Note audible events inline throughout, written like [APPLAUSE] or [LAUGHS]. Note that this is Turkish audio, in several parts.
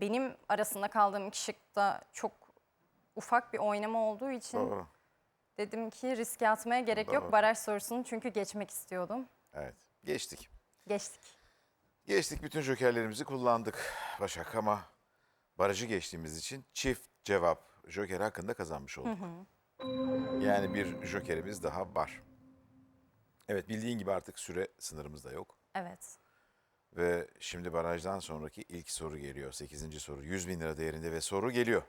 benim arasında kaldığım iki şıkta çok ufak bir oynama olduğu için Doğru. dedim ki riske atmaya gerek Doğru. yok. Baraj sorusunu çünkü geçmek istiyordum. Evet. Geçtik. Geçtik. Geçtik bütün jokerlerimizi kullandık Başak ama barajı geçtiğimiz için çift cevap joker hakkında kazanmış olduk. Yani bir jokerimiz daha var. Evet bildiğin gibi artık süre sınırımız da yok. Evet. Ve şimdi barajdan sonraki ilk soru geliyor. 8. soru 100 bin lira değerinde ve soru geliyor.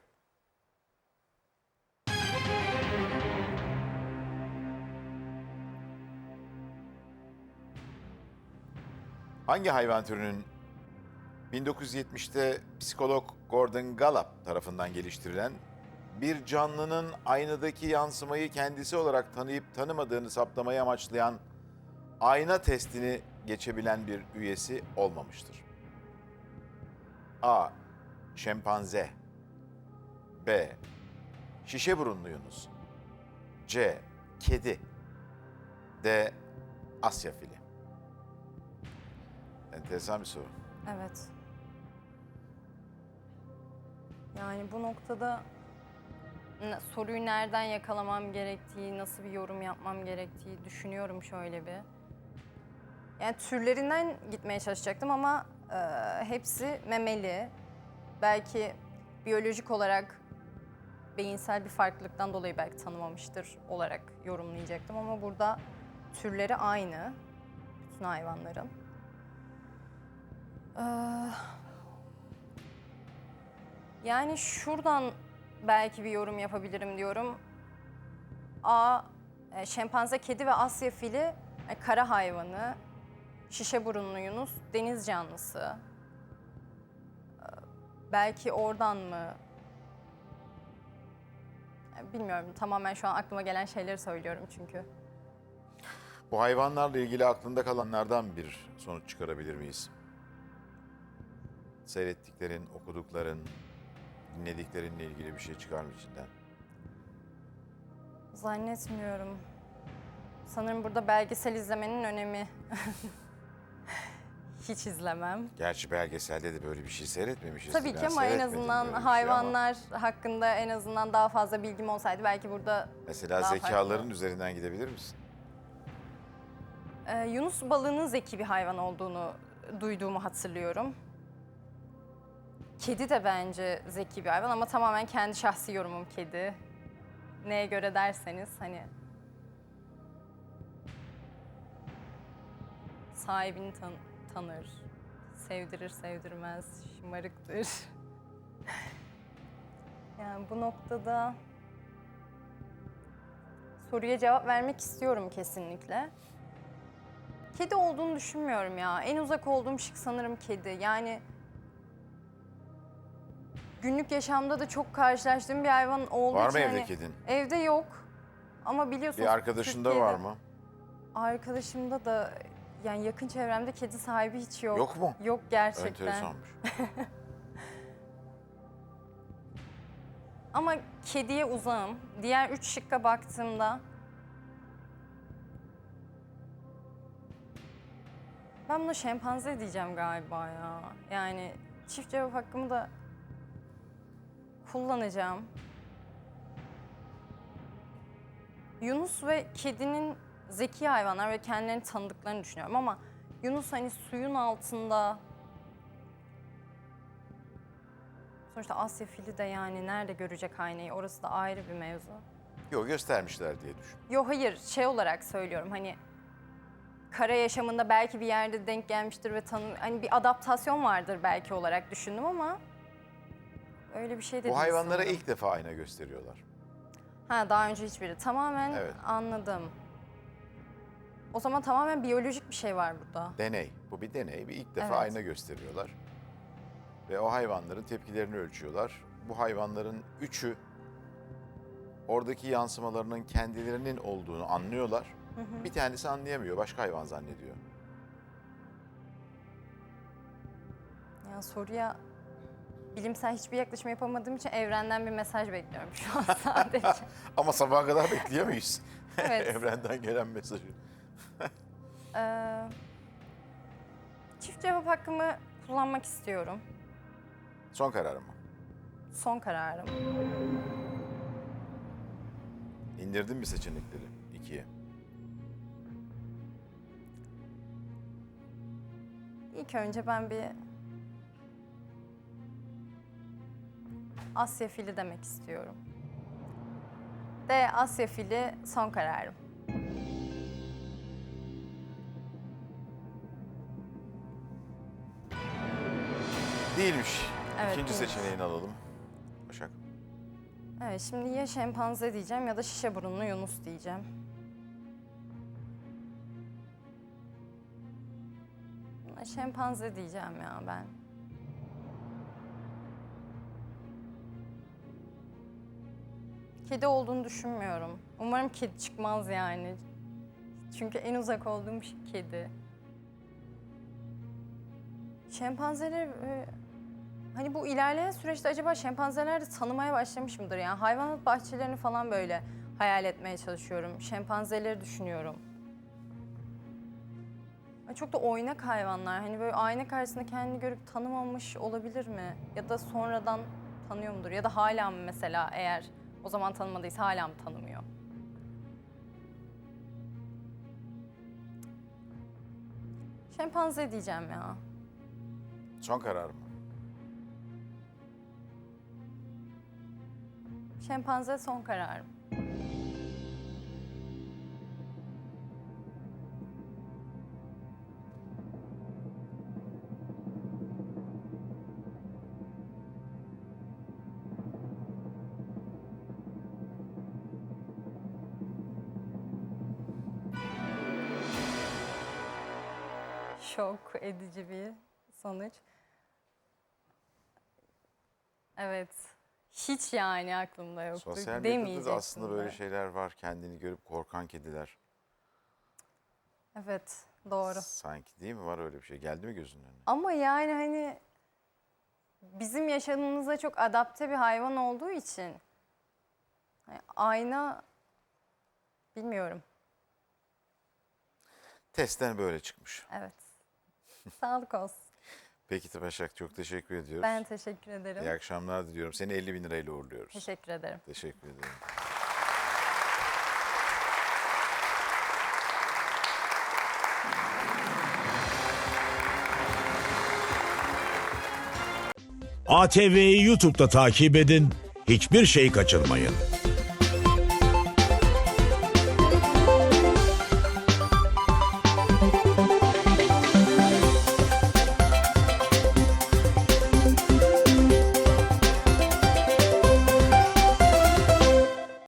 Hangi hayvan türünün 1970'te psikolog Gordon Gallup tarafından geliştirilen bir canlının aynadaki yansımayı kendisi olarak tanıyıp tanımadığını saptamayı amaçlayan ayna testini geçebilen bir üyesi olmamıştır. A. Şempanze B. Şişe burunlu yunus C. Kedi D. Asya fili Enteresan bir soru. Evet. Yani bu noktada soruyu nereden yakalamam gerektiği, nasıl bir yorum yapmam gerektiği düşünüyorum şöyle bir. Yani türlerinden gitmeye çalışacaktım ama e, hepsi memeli. Belki biyolojik olarak beyinsel bir farklılıktan dolayı belki tanımamıştır olarak yorumlayacaktım ama burada türleri aynı bütün hayvanların. Ee, yani şuradan belki bir yorum yapabilirim diyorum. A. e, Şempanze, kedi ve Asya fili e, kara hayvanı. Şişe burunlu yunus deniz canlısı. Ee, belki oradan mı? Bilmiyorum. Tamamen şu an aklıma gelen şeyleri söylüyorum çünkü. Bu hayvanlarla ilgili aklında kalanlardan bir sonuç çıkarabilir miyiz? Seyrettiklerin, okudukların, dinlediklerinle ilgili bir şey çıkar mı içinden? Zannetmiyorum. Sanırım burada belgesel izlemenin önemi. [LAUGHS] Hiç izlemem. Gerçi belgeselde de böyle bir şey seyretmemişiz. Tabii ki Ben ama en seyretmedim azından böyle bir şey ama hayvanlar hakkında en azından daha fazla bilgim olsaydı belki burada Mesela daha zekaların farklı. üzerinden gidebilir misin? Ee, Yunus balığının zeki bir hayvan olduğunu duyduğumu hatırlıyorum. Kedi de bence zeki bir hayvan ama tamamen kendi şahsi yorumum kedi. Neye göre derseniz hani sahibini tan- tanır, sevdirir sevdirmez, şımarıktır. [LAUGHS] yani bu noktada soruya cevap vermek istiyorum kesinlikle. Kedi olduğunu düşünmüyorum ya. En uzak olduğum şık sanırım kedi. Yani günlük yaşamda da çok karşılaştığım bir hayvan olduğu Var mı için evde hani kedin? Evde yok. Ama biliyorsunuz Bir arkadaşında Türkiye'de- var mı? Arkadaşımda da yani yakın çevremde kedi sahibi hiç yok. Yok mu? Yok gerçekten. Enteresanmış. [LAUGHS] Ama kediye uzağım. Diğer üç şıkka baktığımda ben buna şempanze diyeceğim galiba ya. Yani çift cevap hakkımı da kullanacağım. Yunus ve kedinin zeki hayvanlar ve kendilerini tanıdıklarını düşünüyorum ama Yunus hani suyun altında Sonuçta Asya fili de yani nerede görecek aynayı orası da ayrı bir mevzu. Yok göstermişler diye düşün. Yo hayır şey olarak söylüyorum hani kara yaşamında belki bir yerde denk gelmiştir ve tanı hani bir adaptasyon vardır belki olarak düşündüm ama öyle bir şey de Bu değil hayvanlara sanırım. ilk defa ayna gösteriyorlar. Ha daha önce hiçbiri. Tamamen Evet. anladım. O zaman tamamen biyolojik bir şey var burada. Deney. Bu bir deney. Bir ilk defa Evet. ayna gösteriyorlar. Ve o hayvanların tepkilerini ölçüyorlar. Bu hayvanların üçü oradaki yansımalarının kendilerinin olduğunu anlıyorlar. Bir tanesi anlayamıyor. Başka hayvan zannediyor. Ya soruya bilimsel hiçbir yaklaşım yapamadığım için evrenden bir mesaj bekliyorum şu an [LAUGHS] sadece. Ama sabaha kadar bekliyor muyuz? Evet. [LAUGHS] Evrenden gelen mesajı. Ee, çift cevap hakkımı kullanmak istiyorum. Son kararım mı? Son kararım. İndirdin mi seçenekleri ikiye? İlk önce ben bir Asya fili demek istiyorum. D Asya fili son kararım. Değilmiş. Evet, İkinci değilmiş. seçeneğini alalım. Başak. Evet şimdi ya şempanze diyeceğim ya da şişe burunlu Yunus diyeceğim. Buna Şempanze diyeceğim ya ben. Kedi olduğunu düşünmüyorum. Umarım kedi çıkmaz yani. Çünkü en uzak olduğum şey kedi. Şempanzeler e, Hani bu ilerleyen süreçte acaba şempanzeler de tanımaya başlamış mıdır? Yani hayvanat bahçelerini falan böyle hayal etmeye çalışıyorum. Şempanzeleri düşünüyorum. Çok da oynak hayvanlar. Hani böyle ayna karşısında kendini görüp tanımamış olabilir mi? Ya da sonradan tanıyor mudur? Ya da hala mı mesela eğer o zaman tanımadıysa hala mı tanımıyor? Şempanze diyeceğim ya. Son kararım Şempanze son kararım. Şok edici bir sonuç. Evet. Hiç yani aklımda yoktu. Sosyal medyada da aslında böyle şeyler var. Kendini görüp korkan kediler. Evet, doğru. Sanki değil mi? Var öyle bir şey. Geldi mi gözünün önüne? Ama yani hani bizim yaşamımıza çok adapte bir hayvan olduğu için hani ayna bilmiyorum. Testten böyle çıkmış. Evet. Sağlık olsun. Peki Başak çok teşekkür ediyoruz. Ben teşekkür ederim. İyi akşamlar diliyorum. Seni 50 bin lirayla uğurluyoruz. Teşekkür ederim. Teşekkür ederim. ATV'yi YouTube'da takip edin, hiçbir şey kaçırmayın.